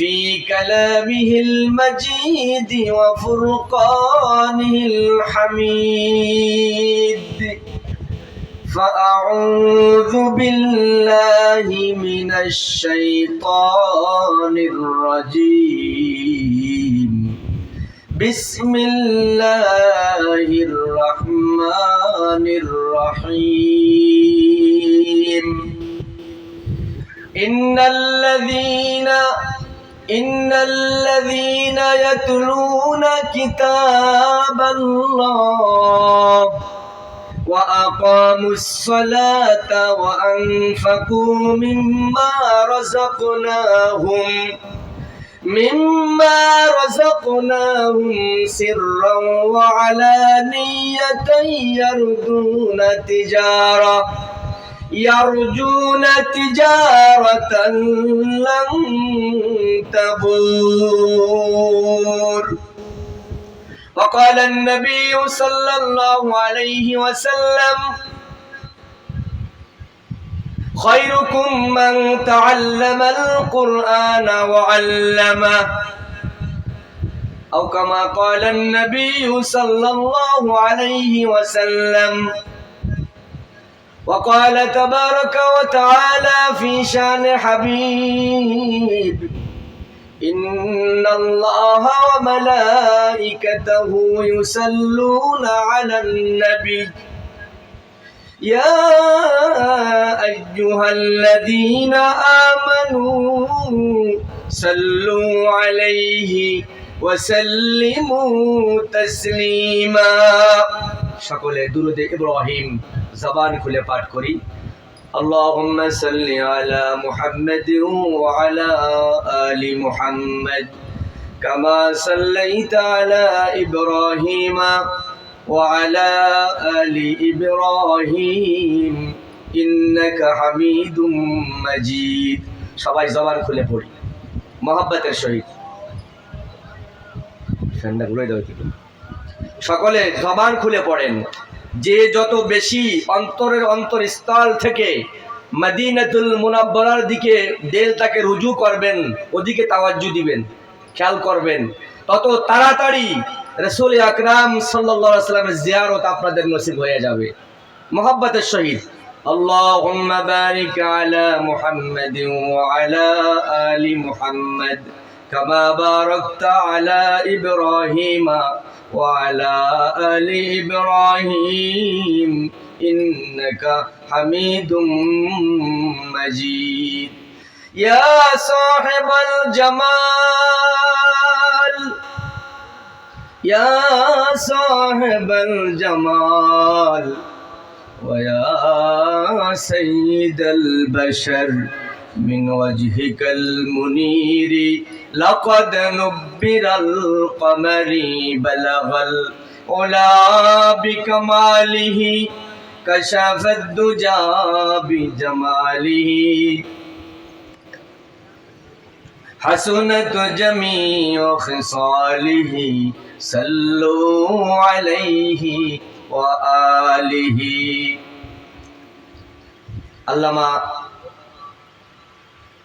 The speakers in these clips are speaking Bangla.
في كلامه المجيد وفرقانه الحميد. فأعوذ بالله من الشيطان الرجيم. بسم الله الرحمن الرحيم. إن الذين إن الذين يتلون كتاب الله وأقاموا الصلاة وأنفقوا مما رزقناهم مما رزقناهم سرا وعلانية يرجون تجارة يرجون تجارة لن تبور. وقال النبي صلى الله عليه وسلم خيركم من تعلم القرآن وعلمه. أو كما قال النبي صلى الله عليه وسلم وقال تبارك وتعالى في شان حبيب إن الله وملائكته يصلون على النبي. يا أيها الذين آمنوا صلوا عليه وسلموا تسليما. সকলে দুরুদে ইব্রাহিম জবান খুলে পাঠ করি اللهم صل على محمد وعلى آل محمد كما صليت على إبراهيم وعلى آل إبراهيم إنك حميد مجيد সবাই জবান খুলে পড়ি মহাব্বতের সহিত ফ্যানটা ঘুরে দাও একটু। সকলে জবান খুলে পড়েন যে যত বেশি অন্তরের অন্তরস্থল থেকে মদিনাতুল মুনাব্বরার দিকে দেলটাকে রুজু করবেন ওদিকে তাওয়াজ্জু দিবেন খেয়াল করবেন তত তাড়াতাড়ি রসুল আকরাম সাল্লাল্লাহু আলাইহি সাল্লামের জিয়ারত আপনাদের নসিব হয়ে যাবে মোহাব্বতের সহিত اللهم بارك على محمد وعلى آل محمد كما باركت على إبراهيم وعلى آل إبراهيم إنك حميد مجيد. يا صاحب الجمال يا صاحب الجمال ويا سيد البشر من وجهك المنير لقد نبر القمر بلغ العلا بكماله كشف الدجى بجماله. حسنة جميع خصاله صلوا عليه وآله. علامہ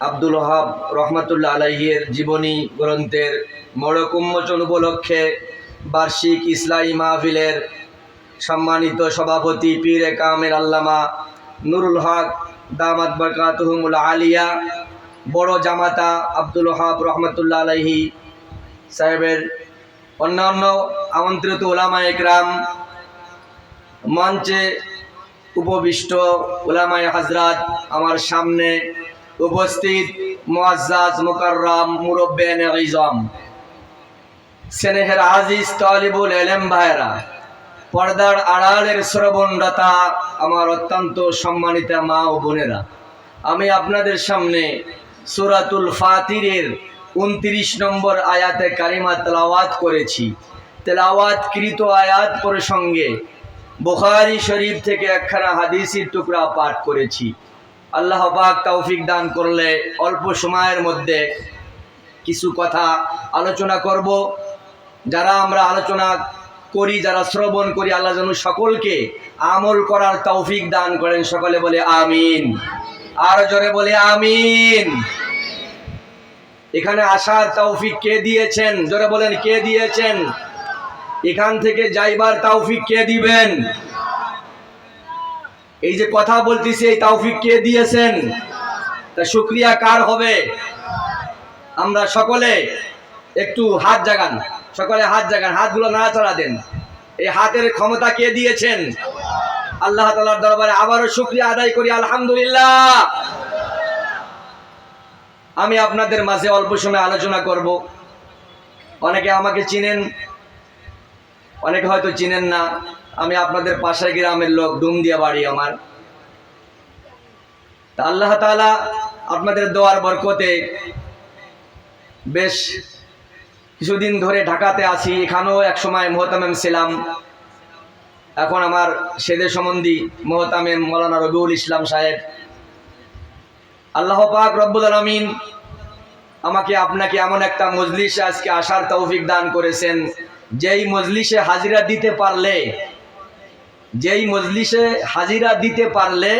আব্দুল ওহাব রহমাতুল্লা আলাইহের জীবনী গ্রন্থের মোড়ক উন্মোচন উপলক্ষে বার্ষিক ইসলামী মাহফিলের সম্মানিত সভাপতি পীর কামের আল্লামা নুরুল হক দামাত বরকাতহুমুল আলিয়া, বড় জামাতা আব্দুল ওহাব রহমতুল্লাহ আলাইহি সাহেবের অন্যান্য আমন্ত্রিত ওলামা একরাম, মঞ্চে উপবিষ্ট ওলামায় হাজরাত আমার সামনে উপস্থিত মুআজ্জাজ মুকাররাম মুরব্বেন ইজম স্নেহের আজিজ তালিবুল এলেম ভাইরা পর্দার আড়ালের শ্রবণদাতা, আমার অত্যন্ত সম্মানিতা মা ও বোনেরা, আমি আপনাদের সামনে সুরাতুল ফাতিরের উনত্রিশ নম্বর আয়াতে কারিমা তেলাওয়াত করেছি। তেলাওয়াতকৃত আয়াত প্রসঙ্গে বুখারি শরীফ থেকে একখানা হাদিসির টুকরা পাঠ করেছি। আল্লাহ পাক তৌফিক দান করলে অল্প সময়ের মধ্যে কিছু কথা আলোচনা করব। যারা আমরা আলোচনা করি, যারা শ্রবণ করি, আল্লাহ যেন সকলকে আমল করার তৌফিক দান করেন। সকলে বলে আমিন। আর জোরে বলে আমিন। এখানে আসার তৌফিক কে দিয়েছেন? জোরে বলেন, কে দিয়েছেন? এখান থেকে যাইবার তৌফিক কে দিবেন? এই যে কথা বলতেছি, এই তাওফিক কে দিয়েছেন? তা শুক্রিয়া, কার হবে? আমরা সকলে একটু হাত জাগান, সকলে হাত জাগান, হাতগুলো নাড়াচাড়া দেন। এই হাতের ক্ষমতা কে দিয়েছেন? আল্লাহ তালার দরবারে আবারও শুক্রিয়া আদায় করি, আলহামদুলিল্লাহ। আমি আপনাদের মাঝে অল্প সময় আলোচনা করব। অনেকে আমাকে চিনেন, অনেকে হয়তো চিনেন না। আমি আপনাদের পাশের গ্রামের লোক, ডুম দিয়া বাড়ি আমার। তা আল্লাহ তাআলা আপনাদের দোয়ার বরকতে বেশ কিছুদিন ধরে ঢাকাতে আছি, এখানেও এক সময় মোহতামেম ছিলাম। এখন আমার সেদে সম্বন্ধী মোহতামেম মৌলানা রবিউল ইসলাম সাহেব। আল্লাহ পাক রব্বুল আলমিন আমাকে আপনাকে এমন একটা মজলিসে আজকে আসার তৌফিক দান করেছেন, যেই মজলিসে হাজিরা দিতে পারলে যেই মজলিসে হাজিরা দিতে পারলে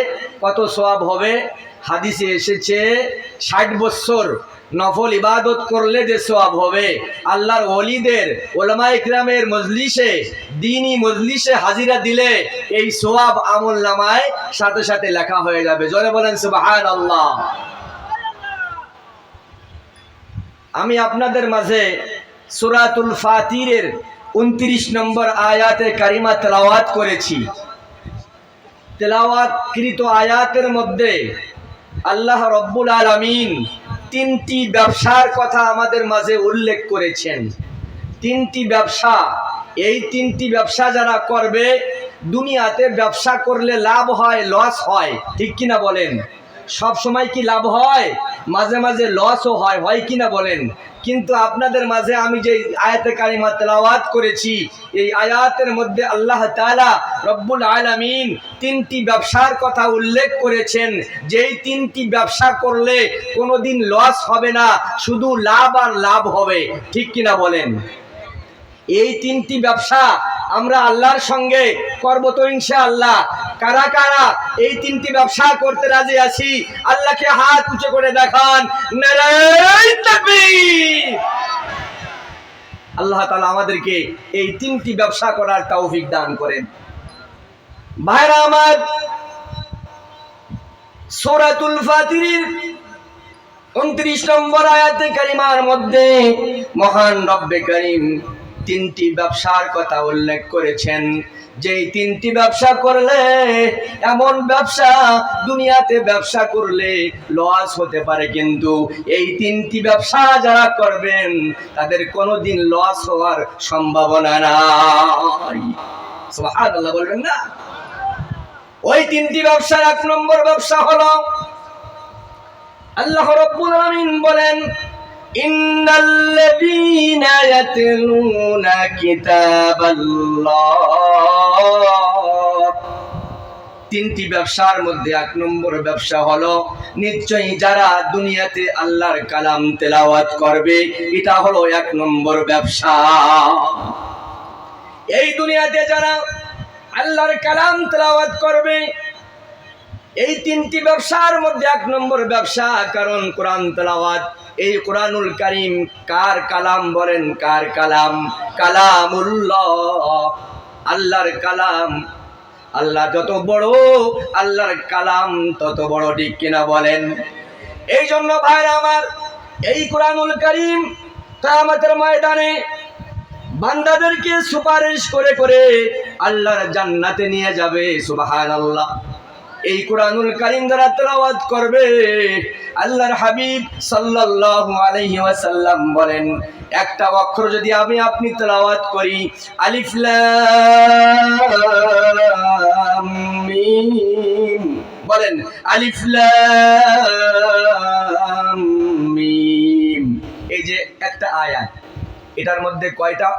কত সওয়াব হবে? হাদিসে এসেছে, ষাট বৎসর নফল ইবাদত করলে যে সওয়াব হবে? আল্লাহর ওলিদের ওলামা ইকরামের মজলিসে দিনই মজলিসে হাজিরা দিলে এই সোয়াব আমল নামায় সাথে সাথে লেখা হয়ে যাবে। জোরে বলেন সুবাহান আল্লাহ আমি আপনাদের মাঝে সুরাতুল ফাতিরের উনত্রিশ নম্বর আয়াতে কারিমা তেলাওয়াত করেছি। তেলাওয়াতকৃত আয়াতের মধ্যে আল্লাহ রব্বুল আলমিন তিনটি ব্যবসার কথা আমাদের মাঝে উল্লেখ করেছেন। তিনটি ব্যবসা, এই তিনটি ব্যবসা যারা করবে, দুনিয়াতে ব্যবসা করলে লাভ হয় লস হয়, ঠিক কিনা বলেন? সব সময় কি লাভ হয়? মাঝে মাঝে লসও হয় হয় কিনা বলেন। কিন্তু আপনাদের মাঝে আমি যে আয়াতে কারিমা তেলাওয়াত করেছি, এই আয়াতের মধ্যে আল্লাহ তাআলা রব্বুল আলামিন তিনটি ব্যবসার কথা উল্লেখ করেছেন। যেই তিনটি ব্যবসা করলে কোনোদিন লস হবে না, শুধু লাভ আর লাভ হবে। ঠিক কিনা বলেন? এই তিনটি ব্যবসা আমরা আল্লাহর সঙ্গে করব তো ইনশাআল্লাহ। কারা কারা এই তিনটি ব্যবসা করতে রাজি আছি, আল্লাহকে হাত উঁচু করে দেখান। আল্লাহ তালা আমাদেরকে এই তিনটি ব্যবসা করার তৌফিক দান করেন। ভাইরা আমার, সূরাতুল ফাতিরের উনত্রিশ নম্বর আয়াতে কারিমার মধ্যে মহান রব্বে করিম তিনটি ব্যবসার কথা উল্লেখ করেছেন। যেই তিনটি ব্যবসা করলে এমন ব্যবসা, দুনিয়াতে ব্যবসা করলে লস হতে পারে কিন্তু এই তিনটি ব্যবসা যারা করবেন, তাদের কোনোদিন লস হওয়ার সম্ভাবনা নাই। বলবেন না? ওই তিনটি ব্যবসার এক নম্বর ব্যবসা হলো, আল্লাহ রব্বুল আলামিন বলেন ইন্নাল্লাযীনা ইয়াতলুনা কিতাবাল্লাহ। তিনটি ব্যবসার মধ্যে এক নম্বর ব্যবসা হলো, নিশ্চয়ই যারা দুনিয়াতে আল্লাহর কালাম তেলাওয়াত করবে, এটা হলো এক নম্বর ব্যবসা। এই দুনিয়াতে যারা আল্লাহর কালাম তেলাওয়াত করবে, এই তিনটি ব্যবসার মধ্যে এক নম্বর ব্যবসা, কারণ কোরআন তেলাওয়াত এই কোরআনুল করিম কার কালাম বলেন? কার কালাম? কালামুল্লাহ। আল্লাহর কালাম। আল্লাহ যত বড়, আল্লাহর কালাম তত বড়, ঠিক কিনা বলেন? এই জন্য ভাইরা আমার, এই কোরআনুল কারিম কায়ামতের ময়দানে বান্দাদেরকে সুপারিশ করে করে আল্লাহর জান্নাতে নিয়ে যাবে, সুবহানাল্লাহ। এই কোরআনুল কারিম যারা তেলাওয়াত করবে, আল্লাহর হাবিব সাল্লাল্লাহু আলাইহি ওয়াসাল্লাম বলেন, একটা অক্ষর যদি আমি আপনি তেলাওয়াত করি, আলিফ লাম মিম। বলেন, আলিফ লাম মিম। এই যে একটা আয়াত, এটার মধ্যে কয়টা